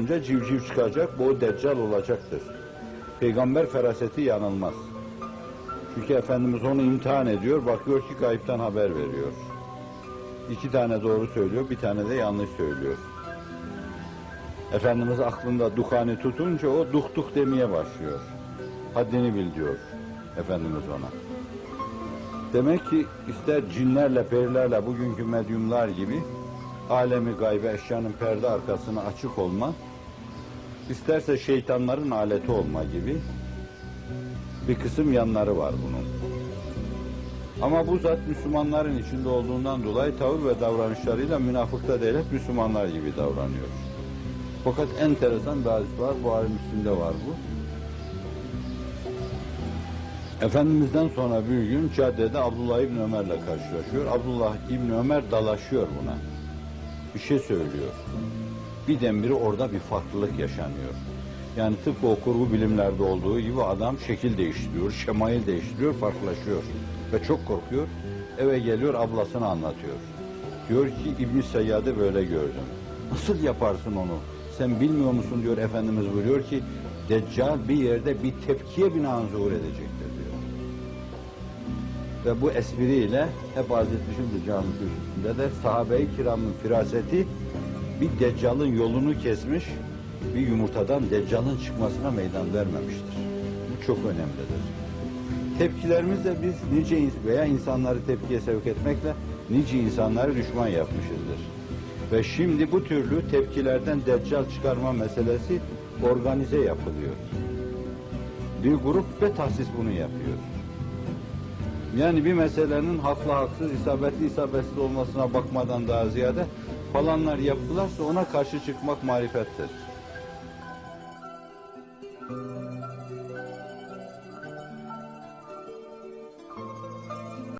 tutunca civciv çıkacak, bu o deccal olacaktır. Peygamber feraseti yanılmaz. Çünkü Efendimiz onu imtihan ediyor, bakıyor ki gayipten haber veriyor. İki tane doğru söylüyor, bir tane de yanlış söylüyor. Efendimiz aklında duhani tutunca o duh duh demeye başlıyor. Haddini bil diyor Efendimiz ona. Demek ki ister cinlerle, perilerle, bugünkü medyumlar gibi alemi gaybe eşyanın perde arkasına açık olma, isterse şeytanların aleti olma gibi bir kısım yanları var bunun. Ama bu zat Müslümanların içinde olduğundan dolayı tavır ve davranışlarıyla münafıkta değil hep Müslümanlar gibi davranıyor. Fakat enteresan bir hadis var, Buhari Müslim'de var bu. Efendimiz'den sonra bir gün caddede Abdullah İbni Ömer'le karşılaşıyor. Abdullah İbni Ömer dalaşıyor buna. Bir şey söylüyor. Birdenbire orada bir farklılık yaşanıyor. Yani tıpkı o kurgu bilimlerde olduğu gibi adam şekil değiştiriyor, şemail değiştiriyor, farklılaşıyor. Ve çok korkuyor. Eve geliyor ablasına anlatıyor. Diyor ki İbn Seyyad'ı böyle gördüm. Nasıl yaparsın onu? Sen bilmiyor musun diyor Efendimiz buyuruyor ki Deccal bir yerde bir tepkiye binaen zuhur edecektir. Ve bu espriyle hep arz etmişimdir cami kürsüsünde de sahabe-i kiramın firaseti bir Deccal'ın yolunu kesmiş, bir yumurtadan Deccal'ın çıkmasına meydan vermemiştir. Bu çok önemlidir. Tepkilerimizle biz nice veya insanları tepkiye sevk etmekle nice insanları düşman yapmışızdır. Ve şimdi bu türlü tepkilerden deccal çıkarma meselesi organize yapılıyor. Bir grup ve tahsis bunu yapıyor. Yani bir meselenin haklı haksız, isabetli isabetsiz olmasına bakmadan daha ziyade falanlar yaptılarsa ona karşı çıkmak marifettir.